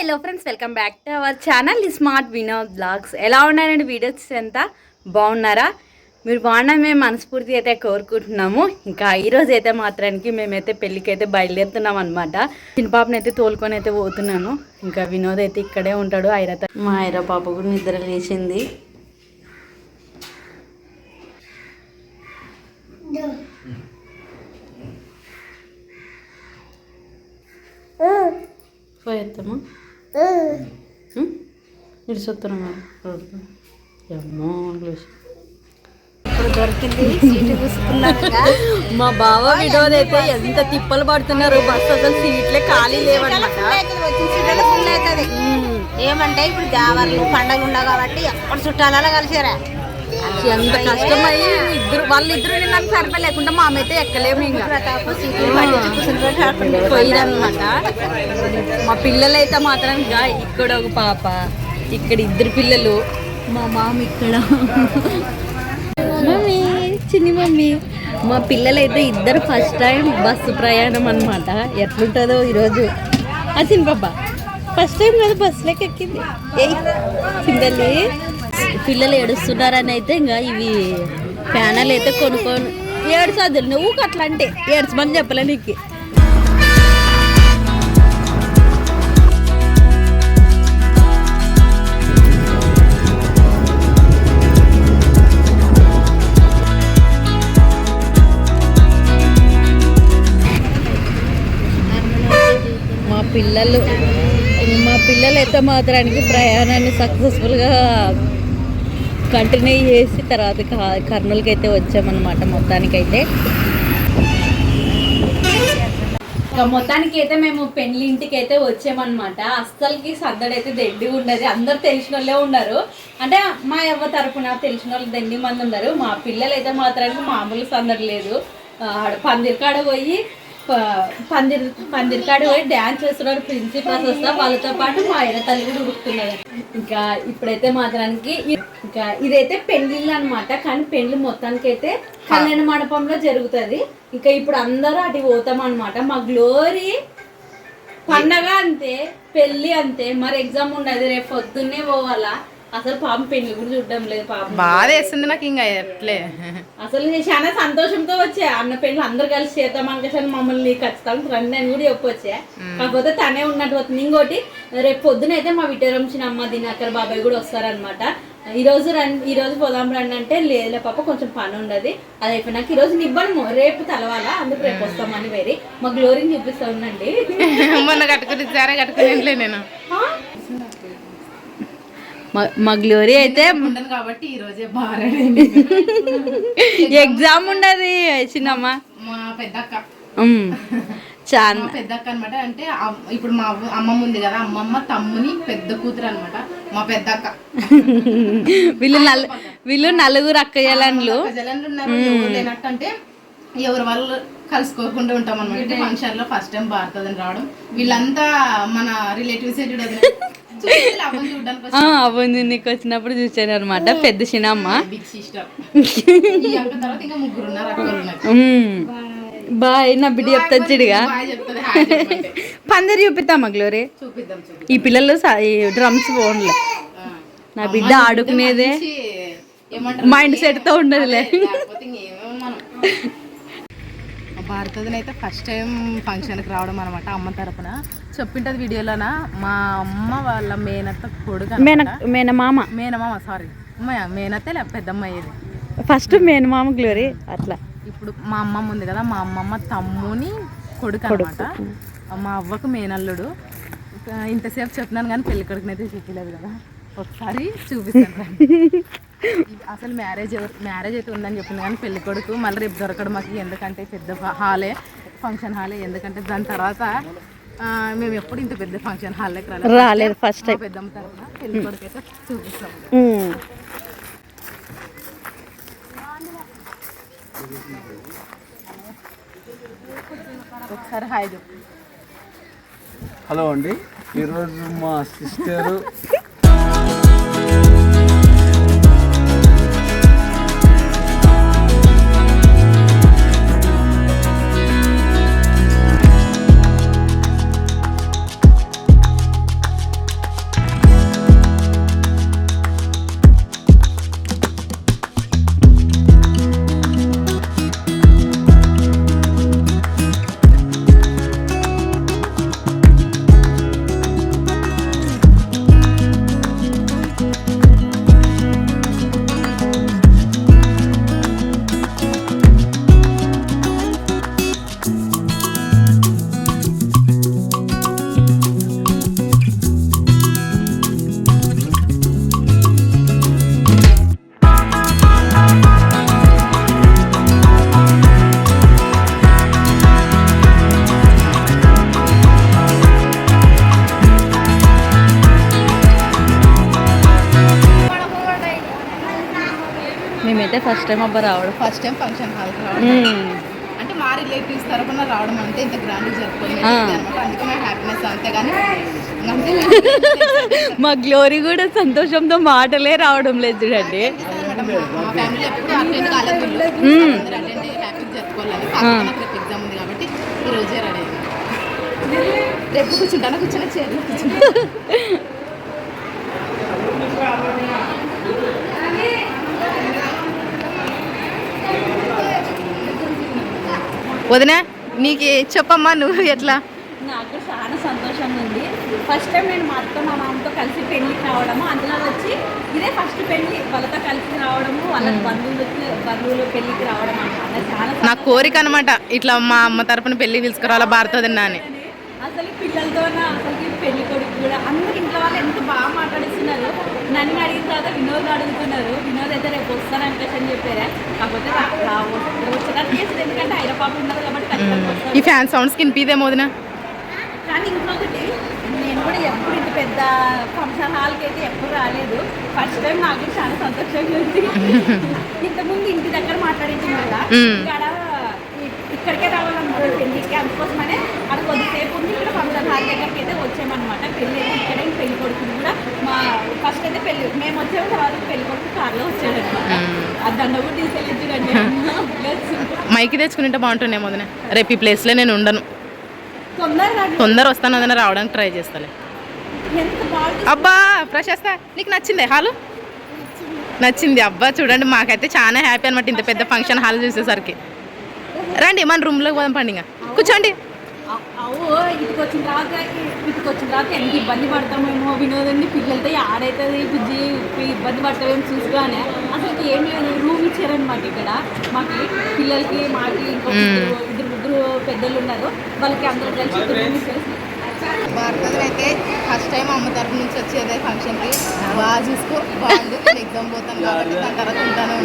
Hello friends welcome back to our channel smart Vinod blogs ఎలా ఉన్నారండి videos అంతా? బాగున్నారా? మీరు బాగున్నా మేము మనస్ఫూర్తి అయితే కోరుకుంటున్నాము. ఇంకా ఈరోజు అయితే మాత్రానికి మేమైతే పెళ్ళికి అయితే బయలుదేరుతున్నాం అనమాట చిన్న పాపని అయితే తోలుకొని అయితే పోతున్నాను. ఇంకా వినోద్ అయితే ఇక్కడే ఉంటాడు ఐరత. మా ఐరా పాప కూడా నిద్ర లేచింది. పోయేస్తామా ఇడిసొస్తున్నాం అమ్మో ఇప్పుడు దొరికింది సీటు చూసుకున్నాక మా బావ విడోది అయితే ఎంత తిప్పలు పడుతున్నారు. బస్సు అసలు సీట్లే ఖాళీ లేవన్నమాట వచ్చిన సీట్లలో ఫుల్ అవుతుంది. ఏమంటే ఇప్పుడు జావర్లు పండగలు ఉండవు కాబట్టి ఎప్పుడు చుట్టాలలో కలిసారా? ఎంత కష్టమై ఇద్దరు వాళ్ళిద్దరు నాకు సరిపో లేకుండా మా అయితే ఎక్కలేము ఇంకా. పోయిరనమాట మా పిల్లలు అయితే మాత్రం గా ఇక్కడ ఒక పాప ఇక్కడ ఇద్దరు పిల్లలు. మా మామ ఇక్కడ. మమ్మీ చిన్ని మమ్మీ. మా పిల్లలైతే ఇద్దరు ఫస్ట్ టైం బస్సు ప్రయాణం అనమాట ఎట్లుంటుందో ఈరోజు. ఆ చిన్న పాప. ఫస్ట్ టైం కదా బస్సులోకి ఎక్కింది. ఏయ్ చిందల్లి. పిల్లలు ఏడుస్తున్నారని అయితే ఇంకా ఇవి ప్యానల్ అయితే కొనుక్కొని ఏడుసాదులు నువ్వు అట్లా అంటే ఏడ్చమని చెప్పలే నీకు. మా పిల్లలు మా పిల్లలు అయితే మాత్రానికి ప్రయాణాన్ని సక్సెస్ఫుల్గా కంటిన్యూ చేసి తర్వాత కర్నూలుకి అయితే వచ్చామన్నమాట మొత్తానికైతే. మొత్తానికి అయితే మేము పెళ్ళింటికి అయితే వచ్చామన్నమాట. అస్సలకి సందడి అయితే దండి ఉండదు. అందరు తెలిసిన వాళ్ళే ఉన్నారు. అంటే మా అవ్వ తరపున తెలిసిన వాళ్ళు దండి మంది ఉన్నారు. మా పిల్లలు అయితే మాత్రానికి మామూలు సందడి లేదు. పందిరికాడ పోయి ప- పందిరి కాడ పోయి డ్యాన్స్ చేస్తున్నారు ప్రిన్సిపల్స్ వస్తా. వాళ్ళతో పాటు మా ఎర తల్లి కూడా ఉడుకుతున్నారు ఇంకా ఇప్పుడైతే మాత్రానికి ఇంకా ఇదైతే పెళ్ళిళ్ళు అన్నమాట. కానీ పెళ్ళి మొత్తానికి అయితే కళ్యాణ మండపంలో జరుగుతుంది. ఇంకా ఇప్పుడు అందరూ అటు పోతాం అనమాట మా గ్లోరీ పండగ అంతే పెళ్ళి అంతే. మరి ఎగ్జామ్ ఉండదు రేపు పొద్దున్నే పోవాలా? అసలు పాపం పెళ్ళి కూడా చూడడం లేదు పాపం. బాధ వేస్తుంది నాకు ఇంకా ఎట్లే. అసలు నేను చాలా సంతోషంతో వచ్చా. అన్న పెళ్ళి అందరు కలిసి చేద్దాం అనుకోసారి మమ్మల్ని ఖచ్చితంగా రండి అని కూడా చెప్పొచ్చా. కాకపోతే తనే ఉన్నట్టు పోతుంది. ఇంకోటి రేపు పొద్దున అయితే మా విటరం అమ్మ దినాకర్ బాబాయ్ కూడా వస్తారనమాట ఈ రోజు రండి ఈ రోజు పోదాం రండి అంటే లేదులే పాప కొంచెం పని ఉండదు. అది అయిపోయినాక ఈ రోజు నివ్వను రేపు తలవాలా? అందుకు రేపు వస్తామని వేరే. మా గ్లోరీని చూపిస్తా ఉండండి. మొన్న కట్టుకుని సరే కట్టుకుని నేను? మా- గ్లోరీ అయితే ఉండను కాబట్టి ఈ రోజే ఎగ్జామ్ ఉండదు చిన్నమ్మ. మా పెద్దక్క. చాలా మా పెద్దక్క అనమాట అంటే ఇప్పుడు మా అమ్మమ్మ ఉంది కదా అమ్మమ్మ తమ్ముని పెద్ద కూతురు అనమాట మా పెద్దక్క. వీళ్ళు నల్ వీళ్ళు నలుగురు ఉన్నారు. లేనట్టు అంటే ఎవరు వాళ్ళు కలుసుకోకుండా ఉంటాం అనమాట ఫంక్షన్లో ఫస్ట్ టైం భారతదని రావడం. వీళ్ళంతా మన రిలేటివ్స్ చూడడానికి అవుంది నీకు వచ్చినప్పుడు చూసాను అనమాట పెద్ద చిన్నమ్మ. బాయ్. నా బిడ్డ చెప్పండి పందిరి గ్లోరీ? చూపిద్దాం చూపిద్దాం. ఈ పిల్లలు డ్రమ్స్ ఫోన్లే. నా బిడ్డ ఆడుకునేదే. మైండ్ సెట్తో ఉండదులే. భారతదని అయితే ఫస్ట్ టైం ఫంక్షన్కి రావడం అనమాట అమ్మ తరపున. చెప్పింటది వీడియోలోన? మా అమ్మ వాళ్ళ మేనత్త కొడుకు మేన. మేనమామ. మేనమామ సారీ మేనత్తే లే పెద్దమ్మ అయ్యేది. ఫస్ట్ మేనమామ గ్లోరీ అట్లా. ఇప్పుడు మా అమ్మమ్మ ఉంది కదా మా అమ్మమ్మ తమ్ముని కొడుకు అనమాట. మా అవ్వకు మేనల్లుడు. ఇంతసేపు చెప్తున్నాను కానీ పెళ్ళి కొడుకునైతే చూపించలేదు కదా. ఒకసారి చూపిస్తాను అసలు మ్యారేజ్ మ్యారేజ్ అయితే ఉందని చెప్పింది కానీ పెళ్ళి కొడుకు మళ్ళీ రేపు దొరకడం మాకు ఎందుకంటే పెద్ద హాలే ఫంక్షన్ హాలే ఎందుకంటే దాని తర్వాత మేము ఎప్పుడు ఇంత పెద్ద ఫంక్షన్ హాల్లోకి రాలేదు రాలేదు ఫస్ట్ మా పెద్దమ్మ తరఫున పెళ్ళి చూపిస్తాం. ఒకసారి హాయ్ హలో అండి ఈరోజు మా సిస్టరు టైం అబ్బా రావడం. ఫస్ట్ టైం ఫంక్షన్ హాల్ రావడం. మ్మ్. అంటే మా రిలేటివ్స్ తరపున రావడం అంటే ఇంత గ్రాండ్ జరుపుకోలేదు. అనమాట. అందుకే మా హ్యాపీనెస్ అంతేగాని అంతే మా గ్లోరీ కూడా సంతోషంతో మాటలే రావడం లేదు చూడండి. మా ఫ్యామిలీ ఎప్పుడు అటెండ్ కాలేదు అటెండ్ అయ్యి హ్యాపీ జరుపుకోవాలని కాకపోతే నాకు రేపు ఎగ్జామ్ ఉంది కాబట్టి ఈ రోజే రెడీ రేపు కూర్చుంటాను? కూర్చున్న చైర్లో కూర్చుంటా వదినా నీకు చెప్పమ్మా నువ్వు ఎట్లా? నాకు చాలా సంతోషంగా ఉంది. ఫస్ట్ టైం నేను మా అత్త మా మామతో కలిసి పెళ్ళికి రావడము. అందులో వచ్చి ఇదే ఫస్ట్ పెళ్ళి. వాళ్ళతో కలిసి రావడము వాళ్ళ బంధువులకి బంధువులు పెళ్ళికి రావడం అన్నమాట. చాలా నా కోరిక అనమాట ఇట్లా మా అమ్మ తరపున పెళ్ళి పిలుచుకురావాలా భారతదిన్నా అని. అసలు పిల్లలతో అసలు పెళ్ళి కొడుకు కూడా. అందరు ఇంట్లో వాళ్ళు ఎంత బాగా మాట్లాడిస్తున్నారు నన్ను అడిగిన తర్వాత వినోద్ అడుగుతున్నారు. వినోద్ అయితే రేపు వస్తాను అని చెప్పారా? కాకపోతే వచ్చడానికి చేసింది ఎందుకంటే ఐరపాప ఉన్నారు కాబట్టి ఖచ్చితంగా. ఈ ఫ్యాన్ సౌండ్స్ వినిపిదేమో వదినా కానీ ఇంకొకటి నేను కూడా ఎప్పుడు ఇంత పెద్ద ఫంక్షన్ హాల్కి అయితే ఎప్పుడు రాలేదు. ఫస్ట్ టైం నాకు చాలా సంతోషంగా ఉంది. ఇంతకుముందు ఇంటి దగ్గర మాట్లాడించిన ఇ- ఇక్కడికే రావాలన్నమాట పెళ్ళికి అందుకోసమనే అక్కడ కొద్దిసేపు ఉంది. ఇక్కడ ఫంక్షన్ హాల్ దగ్గరికి అయితే వచ్చామన్నమాట. పెళ్ళి ఇక్కడే పెళ్ళి కొడుకుని కూడా మా ఫస్ట్ అయితే పెళ్ళి మేము వచ్చాము తర్వాత పెళ్ళి కొడుకు కార్లో వచ్చాడు ఆ దండ కూడా తీసుకెళ్ళి మైకి తెచ్చుకుంటే బాగుంటుండే వదిన రేపు ఈ ప్లేస్లో నేను ఉండను. తొందర వస్తాను వదిన రావడానికి ట్రై చేస్తాలే. అబ్బా ప్రశస్త నీకు నచ్చిందే హాలు? నచ్చింది. అబ్బా చూడండి మాకైతే చాలా హ్యాపీ అనమాట ఇంత పెద్ద ఫంక్షన్ హాల్ చూసేసరికి. రండి మన రూమ్లోకి పోదాం కూర్చోండి. అవు ఇటుకు వచ్చిన తర్వాత తర్వాత ఎంత ఇబ్బంది పడతామేమో వినోదండి. పిల్లలతో ఆడైతుంది బుజ్జి ఇబ్బంది పడతామేమో అసలు ఏం లేదు రూమ్ ఇచ్చారనమాట ఇక్కడ. మాకి పిల్లలకి మాకి ఇంకొక ఇద్దరు ఇద్దరు ముగ్గురు పెద్దలు ఉన్నారు. వాళ్ళకి అందరూ కలిసి ఒక రూమ్ ఇచ్చారు. భారతదేశం అయితే ఫస్ట్ టైం అమ్మ తరపు నుంచి వచ్చేదే ఫంక్షన్కి బాగా చూసుకో బాగుంది నేను ఎగ్జామ్ పోతాను కాబట్టి దాని తర్వాత ఉంటాను.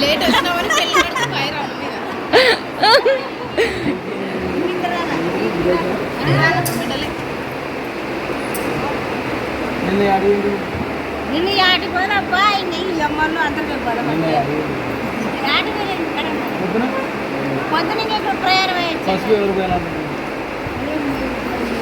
లేట్ వచ్చినామని పెళ్ళి ఫైర్ అమ్మ మీద. నిన్ను యాటికి అమ్మను పోదాం యాటికి ఇక్కడ పొద్దున? ప్రయాణం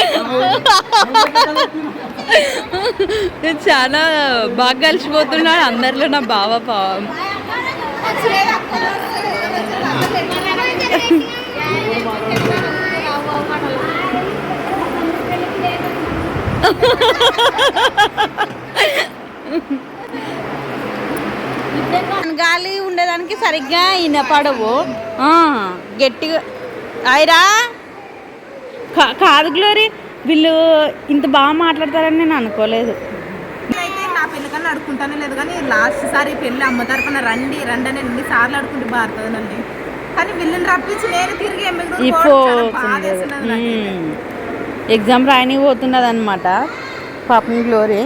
చాలా బాగా కలిసిపోతున్నాడు అందరిలో నా బావ పావం గాలి ఉండేదానికి సరిగ్గా వినపడవు పడవు గట్టిగా. ఆయరా? కాదు గ్లోరీ వీళ్ళు ఇంత బాగా మాట్లాడతారని నేను అనుకోలేదు. అయితే నా పెళ్ళి కన్నా అడుకుంటానే లేదు కానీ లాస్ట్ సారి పెళ్ళి అమ్మ తరపున రండి రండి అని ఎన్ని సార్లు అడుకుంటే నన్ను కానీ వీళ్ళని రప్పించి నేను తిరిగి ఎగ్జామ్ రాయని పోతున్నది అనమాట పాపం గ్లోరీ.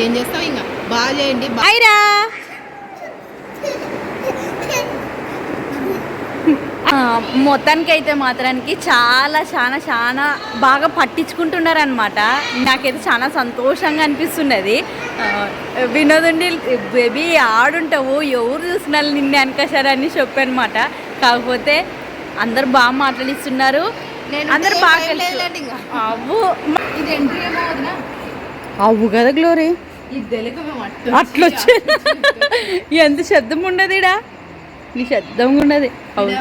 ఏం చేస్తావు ఇంకా? బాగా చేయండి బా- మొత్తానికి అయితే మాత్రానికి చాలా చాలా చాలా బాగా పట్టించుకుంటున్నారు అనమాట నాకైతే చాలా సంతోషంగా అనిపిస్తున్నది. వినోదండి బేబీ ఆడుంటావు ఎవరు చూసినా నిన్ను వెనకసారని చెప్పనమాట కాకపోతే అందరు బాగా మాట్లాడిస్తున్నారు. నేను అందరు బాగా అవ్వు. కదా గ్లోరీ అట్లొచ్చే ఎంత శబ్దం ఉండదు నీ శబ్దం ఉండదు. అవును.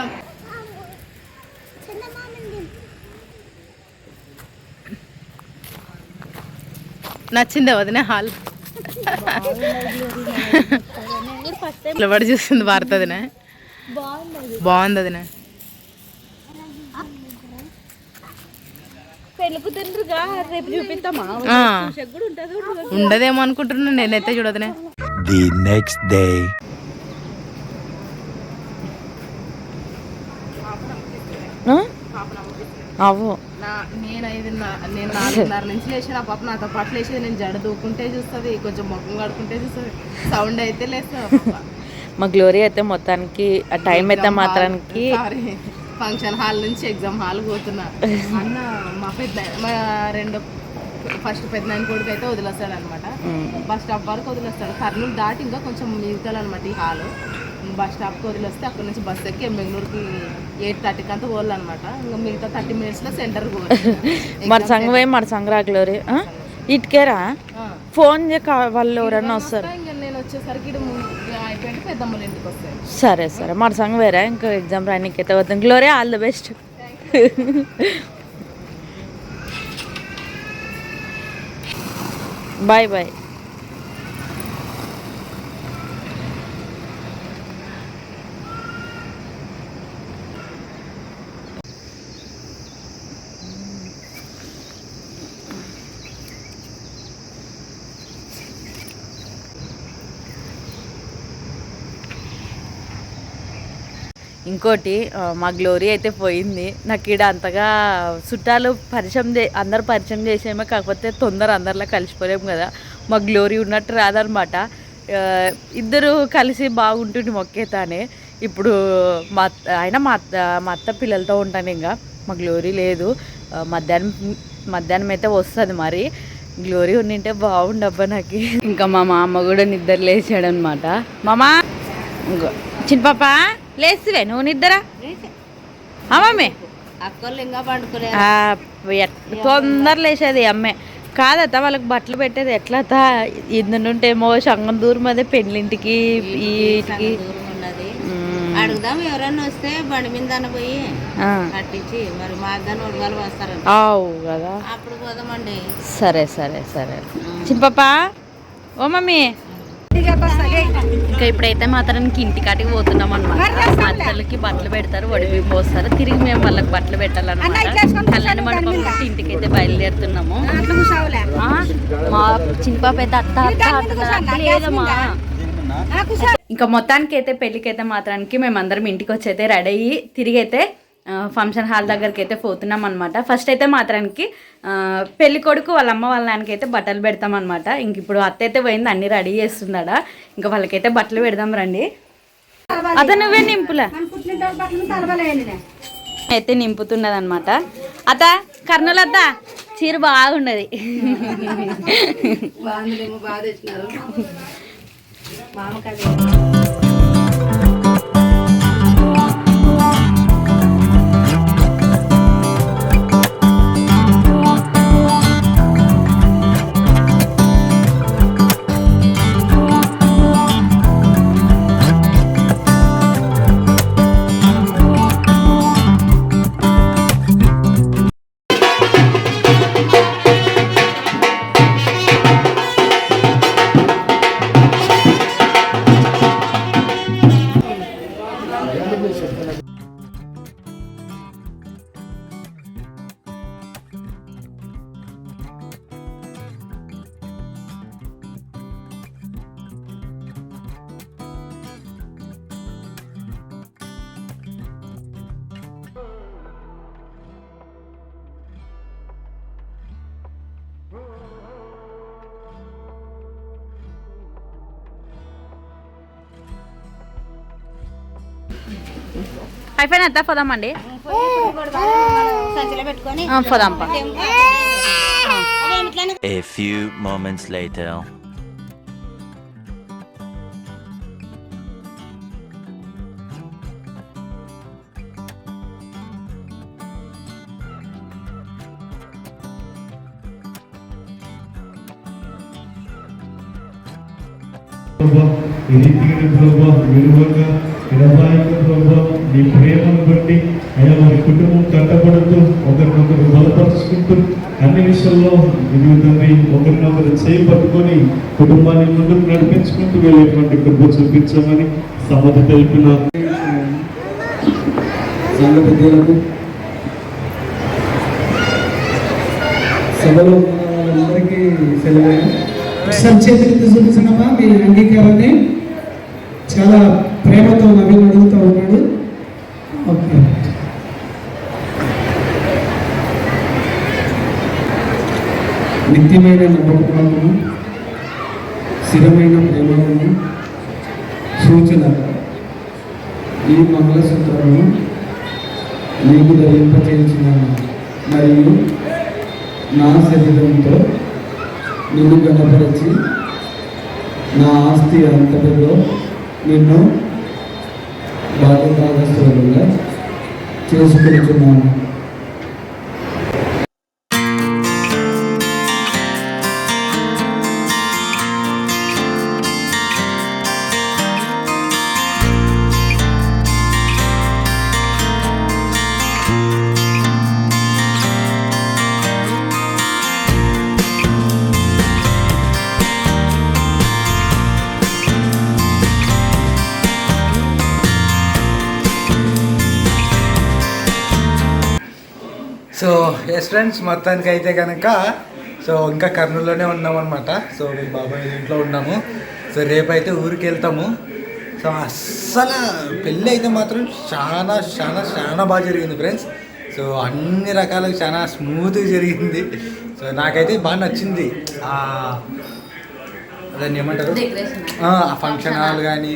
నచ్చిందే వదిన హాల్. నిలబడి చూస్తుంది భారతదినే బాగుంది ఉంటుంది ఉండదేమో అనుకుంటున్నాను నేనైతే చూడదునే the next day. అవు నా నేను నేను నాలుగున్నర నుంచి లేచిన ఆ పాప నాతో పాటు లేచేది నేను జడ దూకుంటే చూస్తుంది కొంచెం ముఖం కడుకుంటే చూస్తుంది. సౌండ్ అయితే లేస్తుంది మా గ్లోరీ అయితే మొత్తానికి ఆ టైం అయితే మాత్రానికి ఫంక్షన్ హాల్ నుంచి ఎగ్జామ్ హాల్ పోతున్నా. అన్న మా పెద్ద మా రెండు ఫస్ట్ పెద్ద కొడుకు అయితే వదిలేస్తాడు అనమాట బస్ స్టాప్ వరకు వదిలేస్తాడు. కర్నూలు దాటి ఇంకా కొంచెం మిగతాలన్నమాట ఈ హాల్ బస్ స్టాప్కి వదిలేస్తే అక్కడ నుంచి బస్ ఎక్కి బెంగళూరుకి ఎయిట్ థర్టీకి అంతా పోవాలన్నమాట. ఇంకా మిగతా థర్టీ మినిట్స్లో సెంటర్కి పోవాలి. మరి సంగ పోయి మరి సంగరా గ్లోరీ ఆ? ఇటుకేరా? ఫోన్ వాళ్ళు ఎవరన్నా వస్తారు. ఇంకా నేను వచ్చేసరికి ఈడ ము- అయిపోయింది పెద్దమ్మల ఇంటికి వస్తాయి. సరే సరే. మరి సంగ వేరా ఇంకా ఎగ్జామ్ రాయడానికి అయితే వద్దాం Glory all the best. Bye bye. ఇంకోటి మా గ్లోరీ అయితే పోయింది. నాకు ఈడ అంతగా చుట్టాలు పరిచయం చే అందరు పరిచయం చేసేమో కాకపోతే తొందర అందరిలా కలిసిపోలేము కదా. మా గ్లోరీ ఉన్నట్టు రాదనమాట. ఇద్దరు కలిసి బాగుంటుంది మొక్కేతానే. ఇప్పుడు మా అత్త- అయినా మా అత్త మా అత్త పిల్లలతో ఉంటాను ఇంకా మా గ్లోరీ లేదు. మధ్యాహ్నం మధ్యాహ్నం అయితే వస్తుంది మరి. గ్లోరీ ఉండింటే బాగుండబ్బా నాకు. ఇంకా మా మామ కూడా నిద్ర లేచాడనమాట. మామ మామా ఇంకో లేస్తువే నువ్వు నిద్ర అమ్మమ్మే. తొందర లేచేది అమ్మే. కాదత్త వాళ్ళకి బట్టలు పెట్టేది ఎట్లా ఇందుంటేమో సంగం దూరం అదే పెళ్ళింటికి వీటికి. అడుగుదాం ఎవరన్నా వస్తే బండి మీద పోయి కట్టించి మరి మా దాన్ని ఉడగాలు వస్తారంట. ఆవు కదా. అప్పుడు పోదామండి. సరే సరే సరే. చిన్న పాప ఓ మమ్మీ. ఇంకా ఇప్పుడైతే మాత్రానికి ఇంటికాటికి పోతున్నాం అనమాట అత్తలకి బట్టలు పెడతారు వడిపి పోస్తారు. తిరిగి మేము వాళ్ళకి బట్టలు పెట్టాలన్నమాట. కళ్యాణ మండపం నుండి ఇంటికి అయితే బయలుదేరుతున్నాము. మా చిన్న పాప అయితే అత్త లేదమ్మా. ఇంకా మొత్తానికి అయితే పెళ్ళికి అయితే మాత్రానికి మేమందరం ఇంటికి వచ్చి అయితే రెడీ అయ్యి తిరిగి అయితే ఫంక్షన్ హాల్ దగ్గరికి అయితే పోతున్నాం అనమాట ఫస్ట్ అయితే మాత్రానికి పెళ్ళి కొడుకు వాళ్ళ అమ్మ వాళ్ళ నాన్నకి అయితే బట్టలు పెడతాం అనమాట ఇంక ఇప్పుడు అత్త అయితే పోయింది అన్ని రెడీ చేస్తుందడా ఇంకా వాళ్ళకైతే బట్టలు పెడదాం రండి. అతను నువ్వే నింపులా. అయితే నింపుతున్నది అనమాట అత్త కర్నూలు అత్త చీర బాగున్నది బాగా అయిపోయిన అత్త? పోదామండి సంచిలో పెట్టుకొని ఆ, పోదాంపా అదేమిట్లా A few moments later. ప్రభా రీతిగా ప్రభా విలువగా ప్రభా నీ ప్రేమను బట్టి అయ్యా మరి కుటుంబం కట్టబడుతూ ఒకరినొకరు బలపరుచుకుంటూ అన్ని విషయాల్లో ఇది తండ్రి ఒకరినొకరు చేయి పట్టుకొని కుటుంబాన్ని ముందుకు నడిపించుకుంటూ వెళ్ళేటువంటి కృప చూపించమని సమ్మతి తెలిపిన సంఘ పెద్దలకు సభలో ఉన్న వాళ్ళందరికీ సెలవు చూపించినమ్మా మీ అంగీకారాన్ని చాలా ప్రేమతో నవీన్ అడుగుతూ ఉన్నాడు. ఓకే. నిత్యమైన నమ్మకాలను స్థిరమైన ప్రేమలను సూచన ఈ మంగళసూత్రాలను నీకు ధరింపచేయించినాను మరియు నా శరీరంతో నిన్ను గణపరిచి నా ఆస్తి అంతటిలో నిన్ను బాధ్యత చేసుకుంటున్నాను ఎస్ ఫ్రెండ్స్ మొత్తానికి అయితే కనుక సో ఇంకా కర్నూలులోనే ఉన్నామన్నమాట. సో మీ బాబాయ్ ఇంట్లో ఉన్నాము. సో రేపైతే ఊరికి వెళ్తాము సో అస్సలు పెళ్ళి అయితే మాత్రం చాలా చాలా చాలా బాగా జరిగింది ఫ్రెండ్స్ సో అన్ని రకాలుగా చాలా స్మూత్గా జరిగింది. సో నాకైతే బాగా నచ్చింది. దాన్ని ఏమంటారు? ఆ ఫంక్షన్ హాల్ కానీ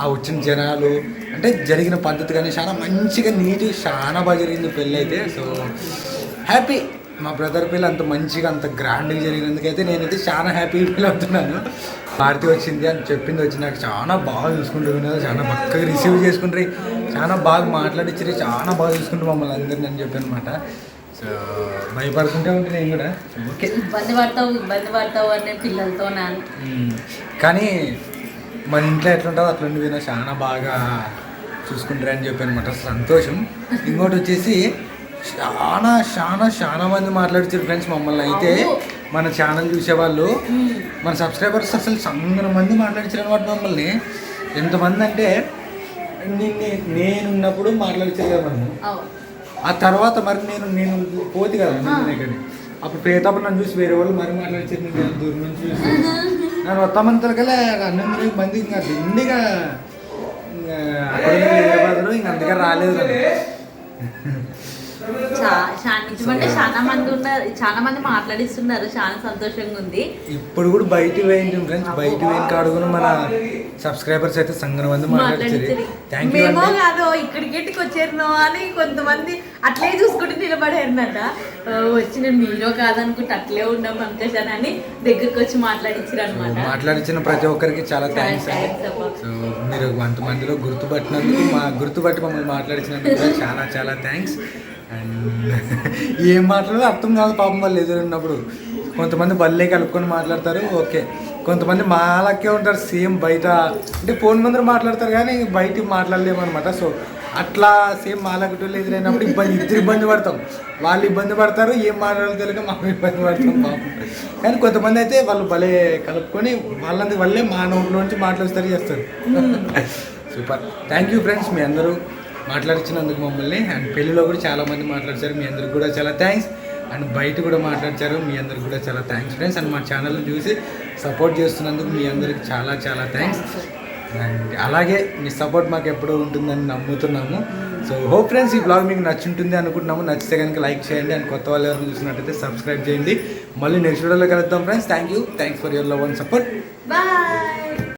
ఆ వచ్చిన జనాలు అంటే జరిగిన పద్ధతి కానీ చాలా మంచిగా నీట్ చాలా బాగా జరిగింది పెళ్ళి అయితే. So happy. మా బ్రదర్ పెళ్ళి అంత మంచిగా అంత గ్రాండ్గా జరిగినందుకైతే నేనైతే చాలా హ్యాపీ ఫీల్ అవుతున్నాను. భారతి వచ్చింది అని చెప్పింది వచ్చి నాకు చాలా బాగా చూసుకుంటున్నారు చాలా పక్కగా రిసీవ్ చేసుకుంటారు. చాలా బాగా మాట్లాడించారు చాలా బాగా చూసుకుంటారు మమ్మల్ని అందరిని అని చెప్పి అనమాట సో భయపడుతుంటే ఉంటే నేను కూడా. ఓకే. ఇబ్బంది పడతావు ఇబ్బంది పడతావు అనే పిల్లలతో. కానీ మన ఇంట్లో ఎట్లుంటుందో అట్లుండి విన చాలా బాగా చూసుకుంటారు అని చెప్పి అనమాట సంతోషం. ఇంకోటి వచ్చేసి చాలా చాలా చాలా మంది మాట్లాడుతారు ఫ్రెండ్స్ మమ్మల్ని. అయితే మన ఛానల్ చూసేవాళ్ళు మన సబ్స్క్రైబర్స్ అసలు చాలా మంది మాట్లాడించారు అనమాట మమ్మల్ని. ఎంతమంది అంటే నిన్ను నేనున్నప్పుడు మాట్లాడించారు కదా మనము. ఆ తర్వాత మరి నేను నేను పోతే కదా నేను దగ్గర అప్పుడు పేతప్పుడు నన్ను చూసి వేరే వాళ్ళు మరి మాట్లాడిచారు నేను దూరం నుంచి చూసి. నన్ను వస్తామంతలకల్లా అన్ని మంది ఇంకా. దిండిగా ఇంకా అక్కడ ఉన్న హైదరాబాద్లో ఇంక అందుకే రాలేదు నిజమంటే చాలా మంది ఉన్నారు చాలా మంది మాట్లాడిస్తున్నారు చాలా సంతోషంగా ఉంది. ఇప్పుడు కూడా బయట వేయండి ఫ్రెండ్స్ బయట వేయిన కాడుగును మన సబ్స్క్రైబర్స్ అయితే సంగన మంది యూ మేమో కాదు ఇక్కడికి ఎట్టుకు వచ్చారు అని కొంతమంది అట్లే చూసుకుంటూ నిలబడారనట వచ్చిన మీరో కాదనుకుంటే అట్లే ఉన్నాం పంకజన్ అని దగ్గరికి వచ్చి మాట్లాడించారు అనమాట మాట్లాడించిన ప్రతి ఒక్కరికి చాలా థ్యాంక్స్. సో మీరు కొంతమందిలో గుర్తుపట్టినందుకు మా గుర్తుపట్టి మమ్మల్ని మాట్లాడించినందుకు కూడా చాలా చాలా థ్యాంక్స్ ఏం మాట్లాడాలో అర్థం కాదు పాపం వాళ్ళు ఎదురున్నప్పుడు. కొంతమంది బల్లే కలుపుకొని మాట్లాడతారు ఓకే. కొంతమంది మాలకే ఉంటారు సేమ్ బయట. అంటే ఫోన్ ముందర మాట్లాడతారు కానీ బయట మాట్లాడలేము అనమాట సో అట్లా సేమ్ మాలకటోళ్ళు ఎదురైనప్పుడు ఇబ్బంది ఇద్దరు ఇబ్బంది పడతాం. వాళ్ళు ఇబ్బంది పడతారు ఏం మాట్లాడాలో తెలియక మనం ఇబ్బంది పడతాం పాపం. కానీ కొంతమంది అయితే వాళ్ళు భలే కలుపుకొని వాళ్ళంది వాళ్ళే మా నోట్లో నుంచి మాట్లాడుతారు చేస్తారు. సూపర్. థ్యాంక్ యూ ఫ్రెండ్స్ మీ అందరూ. మాట్లాడించినందుకు మమ్మల్ని. అండ్ పెళ్ళిలో కూడా చాలా మంది మీ అందరికి కూడా చాలా థ్యాంక్స్. అండ్ బయట కూడా మాట్లాడారు మీ అందరికి కూడా చాలా థ్యాంక్స్ ఫ్రెండ్స్. అండ్ మా ఛానల్ చూసి సపోర్ట్ చేస్తున్నందుకు మీ అందరికి చాలా చాలా థ్యాంక్స్. అండ్ అలాగే మీ సపోర్ట్ మాకు ఎప్పుడూ ఉంటుందని నమ్ముతున్నాము. సో హోప్ ఫ్రెండ్స్ ఈ బ్లాగ్ మీకు నచ్చుంటుంది అనుకుంటున్నాము. నచ్చితే కనుక లైక్ చేయండి. అండ్ కొత్త వాళ్ళు ఎవరైనా చూసినట్టయితే సబ్స్క్రైబ్ చేయండి. మళ్ళీ నెక్స్ట్ వీడియోలో కలుద్దాం friends. Thank you. Thanks for your love and support. Bye.